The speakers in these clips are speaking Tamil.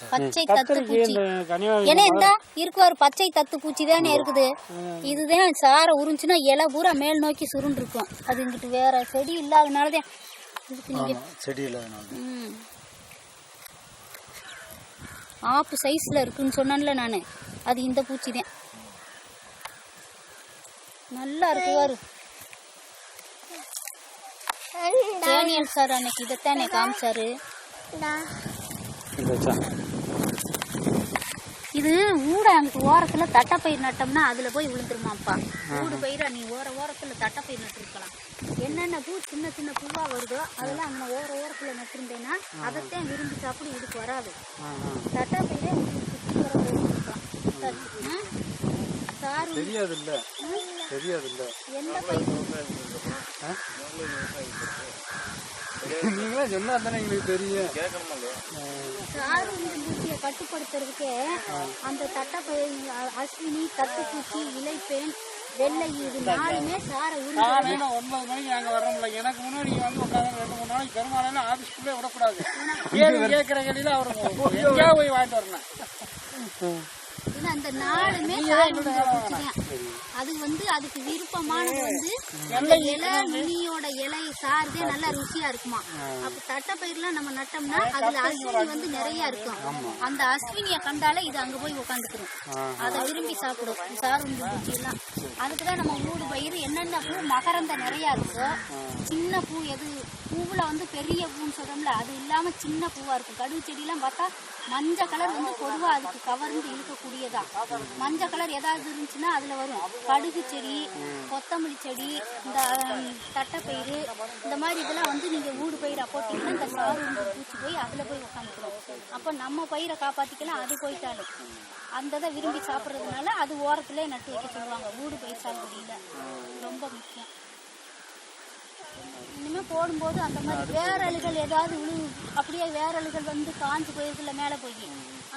பச்சை தத்து பூச்சி. ஏன்னா இந்த இருக்கு ஒரு பச்சை தத்து பூச்சி தானே இருக்குது. இதுதான் சாரை உறிஞ்சுனா இலை பூரா மேல் நோக்கி சுருண்டு இருக்கும் அது இங்கிட்டு வேற செடி இல்லாதனாலதான் செடி இல்லாதனால. ஆப்பு சைஸ்ல இருக்குன்னு சொன்னேன்ல நான். அது இந்த பூச்சி தான் நல்லா இருக்கு பாரு. டேனியல் சார் அன்னைக்கு இதைத்தானே காமிச்சாரு. இது ஊட அங்கிட்டு ஓரத்துல தட்டைப்பயிர் நட்டோம்னா அதுல போய் விழுந்துருமாப்பா ஊடு பயிரா நீ ஓர ஓரத்துல தட்டைப்பயிர் நட்டுருக்கலாம். என்னென்ன பூ சின்ன சின்ன பூவா வருதோ அதெல்லாம் அங்கே ஓர ஓரத்துல நட்டிருந்தேன்னா அதைத்தான் விரும்பி சாப்பிடு இதுக்கு வராது. தட்டைப்பயிரே சுத்தி வர சாரு. தெரியாது இல்ல தெரியாது இல்ல நீங்களே சொன்னா தானே எங்களுக்கு தெரியும். பூச்சியை கட்டுப்படுத்துறதுக்கே அந்த அ- அஸ்வினி தத்துப்பூச்சி இலைப்பேன் வெள்ளை இது நாலுமே சாரை காலையில ஒன்பது மணிக்கு நாங்க வர்றோம்ல எனக்கு முன்னாடி வந்து உட்காந்து ரெண்டு மூணு நாளைக்கு பெருமாளையில ஆபீஸ்க்குள்ளே விடக்கூடாது. கேள்வி கேட்கிற கேள்வியில அவரு எங்கேயா போய் வாங்கிட்டு வரணும். ஏன்னா அந்த தான் அது வந்து அதுக்கு விருப்பமானது வந்து இலை நுனியோட இலை தான் நல்லா ருசியா இருக்குமா? அப்ப தட்டைப்பயிர்லாம் நம்ம நட்டோம்னா அதுல அஸ்வினி வந்து நிறைய இருக்கும். அந்த அஸ்வினிய கண்டாலே இது அங்க போய் உட்காந்துக்கிறோம் அதை விரும்பி சாப்பிடும். உறிஞ்சி பூச்சி எல்லாம் அதுக்குதான் நம்ம மூடு பயிர் என்னென்ன பூ மகரந்த நிறைய இருக்கோ சின்ன பூ எது பூவுல வந்து பெரிய பூன்னு சொல்றோம்ல அது இல்லாம சின்ன பூவா இருக்கும். கடுகு செடியெல்லாம் பார்த்தா மஞ்சள் கலர் வந்து பொதுவா அதுக்கு கவர்ந்து இழுக்கக்கூடியதா மஞ்சள் கலர் ஏதாவது இருந்துச்சுன்னா அதுல வரும். கடுகு செடி கொத்தமல்லி செடி இந்த தட்டைப்பயிறு இந்த மாதிரி இதெல்லாம் வந்து நீங்க ஊடு பயிரா போட்டீங்கன்னா இந்த சாறு பூச்சி போய் அதுல போய் உட்காந்துக்கிறோம் அப்ப நம்ம பயிரை காப்பாத்திக்கலாம் அது போயிட்டாலும் அந்த இதை விரும்பி சாப்பிட்றதுனால அது ஓரத்திலே நட்டு வைக்க சொல்லுவாங்க. ஊடு பயிர் சாகுபடியில. ரொம்ப முக்கியம். இனிமே போடும்போது அந்த மாதிரி வேரலுகள் ஏதாவது விழு அப்படியே வேரலுகள் வந்து காஞ்சு போயிருக்குல்ல மேலே போய்.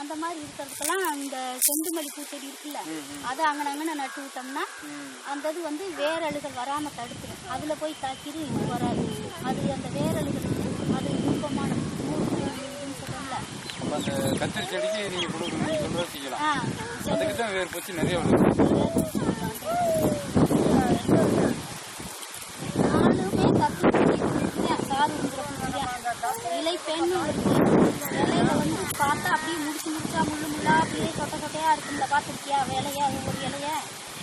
அந்த மாதிரி இருக்கிறதுக்கெல்லாம் இந்த செண்டுமல்லி பூச்செடி இருக்குல்ல அதை அங்கனங்கன நட்டு விட்டோம்னா அந்த இது வந்து வேரலுகள் வராம தடுத்துரும். அதுல போய் தாக்கிரும் இது வராது. அது அந்த வேரலுகள் அது அந்த கத்திரி செடிக்கு நீங்க கொடுக்கணும் சொல்றது செய்யலாம் அதுக்கு தான் வேறு பூச்சி நிறைய வருது நானுமே கத்தி பூச்சி சாறு உந்துற பூச்சி இலை பெண்ணு இருக்கு இலையில வந்து பார்த்தா அப்படியே முடிச்சு முடிச்சா முள்ளு முள்ளா அப்படியே சொட்ட சொட்டையா இருக்கும்ல பார்த்துருக்கியா இலைய ஒவ்வொரு இலைய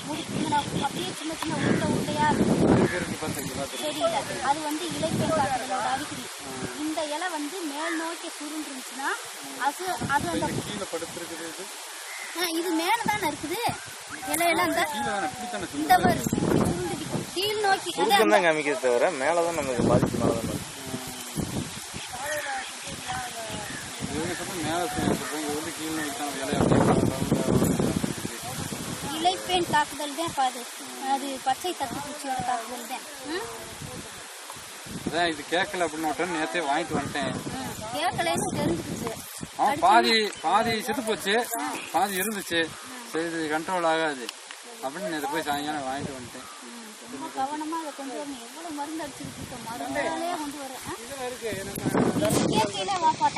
முடிச்சுங்கன்னா அப்படியே சின்ன சின்ன உருண்டை உருண்டையா இருக்கும். செடியில அது வந்து இலைப்பெண் காட்டுறதோட அறிகுறி இந்த இலை வந்து மேல் நோக்கி சுருண்டுருந்துச்சுன்னா அது அது அந்த இது மேல தானே இருக்குது? இலையெல்லாம் இந்த சுருண்டுக்கிட்டு கீழ் நோக்கி தவிர மேலே தான் நமக்கு பாதிப்பு மேலே தான் இருக்கு. இவங்க சொல்றது மேலே சொல்லுங்க இது வந்து கீழே வைத்தான் வேலையா அப்படியே இலைப்பேன் தாக்குதல் தான் பாது அது பச்சை தத்து பூச்சியோட தாக்குதல் தான் ம்? அதான் இது கேட்கல அப்படின்னு நேத்தே வாங்கிட்டு வந்துட்டேன். கேட்கலைன்னு தெரிஞ்சுக்கிச்சு அவன் பாதி பாதி செத்து போச்சு பாதி இருந்துச்சு சரி இது கண்ட்ரோல் ஆகாது அப்படின்னு நேற்று போய் சாயங்காலம் வாங்கிட்டு வந்துட்டேன் கவனமா அதை கொண்டு வரணும் எவ்வளவு மருந்து அடிச்சுக்கிட்டு இருக்கோம் மருந்தாலே கொண்டு வரேன் கேட்கல வாப்பா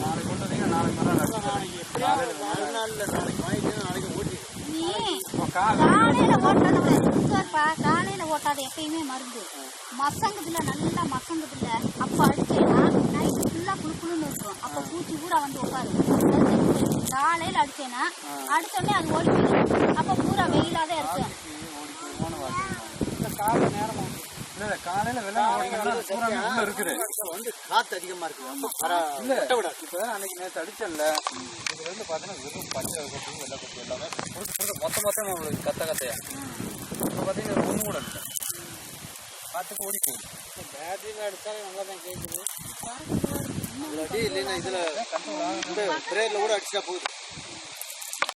நாளைக்கு கொண்டு வந்தீங்கன்னா நாளைக்கு மறுநாள் நாளைக்கு வாங்கிட்டு நாளைக்கு ஓட்டி நீ காலையில ஓட்டாத காலையில ஓட்டாத எப்பயுமே மருந்து மசங்குதுல நல்லா மசங்குதுல அப்ப அடிச்சேன்னா நைட்டு ஃபுல்லா குளு குளுன்னு இருக்கும் அப்ப பூச்சி பூரா வந்து உட்காரு காலையில அடிச்சேன்னா அடிச்சோடனே அது ஓடி போயிடும் அப்ப பூரா வெயிலாதான் இருக்கும் காலை நேரமாக இல்ல காலையில வெள்ளம் இருக்குது. வந்து காற்று அதிகமாக இருக்குது அப்போ பரா இல்ல அன்னைக்கு நேற்று அடிச்சல இது வந்து பாத்தீங்கன்னா வெறும் பச்சை வெள்ளை கொட்டி எல்லாமே மொத்த மொத்தம் உங்களுக்கு கத்த கத்தையா? இப்போ பாத்தீங்கன்னா ஒண்ணு கூட இல்லை. காத்துக்கு ஓடி போகுது பேட்டரியில் நல்லா தான் கேட்குது இல்லைன்னா இதில் இந்த பிரேயரில் கூட அடிச்சா போகுது